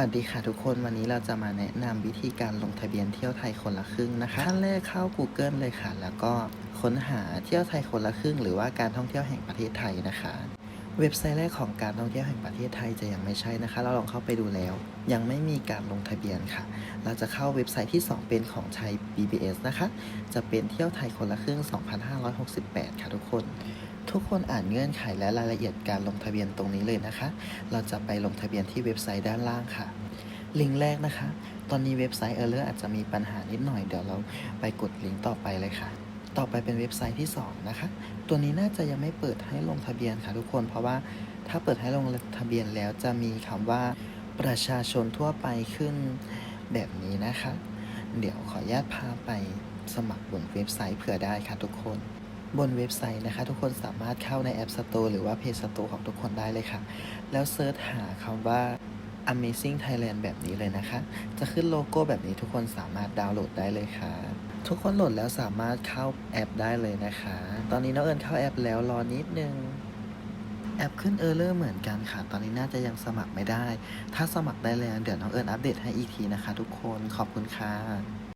วัสดีค่ะทุกคนวันนี้เราจะมาแนะนำวิธีการลงทะเบียนเที่ยวไทยคนละครึ่งนะคะขั้นแรกเข้า Google เลยค่ะ แล้วก็ค้นหาเที่ยวไทยคนละครึ่ง หรือว่าการท่องเที่ยวแห่งประเทศไทยนะคะ เว็บไซต์แรกของการท่องเที่ยวแห่งประเทศไทยจะยังไม่ใช่นะคะ เราลองเข้าไปดูแล้ว ยังไม่มีการลงทะเบียนค่ะ เราจะเข้าเว็บไซต์ที่ 2 เป็นของไทย BBS นะคะ จะเป็นเที่ยวไทยคนละครึ่ง 2568 ค่ะทุกคน ทุกคนอ่านเงื่อนไขและรายละเอียดการลงทะเบียนตรงนี้เลยนะคะ เราจะไปลงทะเบียนที่เว็บไซต์ด้านล่างค่ะ ลิงก์แรกนะคะ ตอนนี้เว็บไซต์เออร์เลอร์อาจจะมีปัญหานิดหน่อย เดี๋ยวเราไปกดลิงก์ต่อไปเลยค่ะ ต่อไปเป็นเว็บไซต์ที่ 2 นะคะ ตัวนี้น่าจะยังไม่เปิดให้ลงทะเบียนค่ะทุกคน เพราะว่าถ้าเปิดให้ลงทะเบียนแล้วจะมีคำว่าประชาชนทั่วไปขึ้นแบบนี้นะคะ เดี๋ยวขออนุญาตพาไปสมัครบนเว็บไซต์เผื่อได้ค่ะทุกคน บนเว็บไซต์นะคะ ทุกคนสามารถเข้าในแอป Store หรือว่า Play Store ของทุกคนได้เลยค่ะ แล้วเซิร์ชหาคำว่า Amazing Thailand แบบนี้เลยนะคะ จะขึ้นโลโก้แบบนี้ทุกคนสามารถดาวน์โหลดได้เลยค่ะ ทุกคนโหลดแล้วสามารถเข้าแอปได้เลยนะคะ ตอนนี้น้องเอิญเข้าแอปแล้วรอนิดนึงแอปขึ้นเออร์เลอร์เหมือนกันค่ะ ตอนนี้น่าจะยังสมัครไม่ได้ ถ้าสมัครได้แล้ว เดี๋ยวน้องเอิญอัปเดตให้อีกทีนะคะ ทุกคน ขอบคุณค่ะ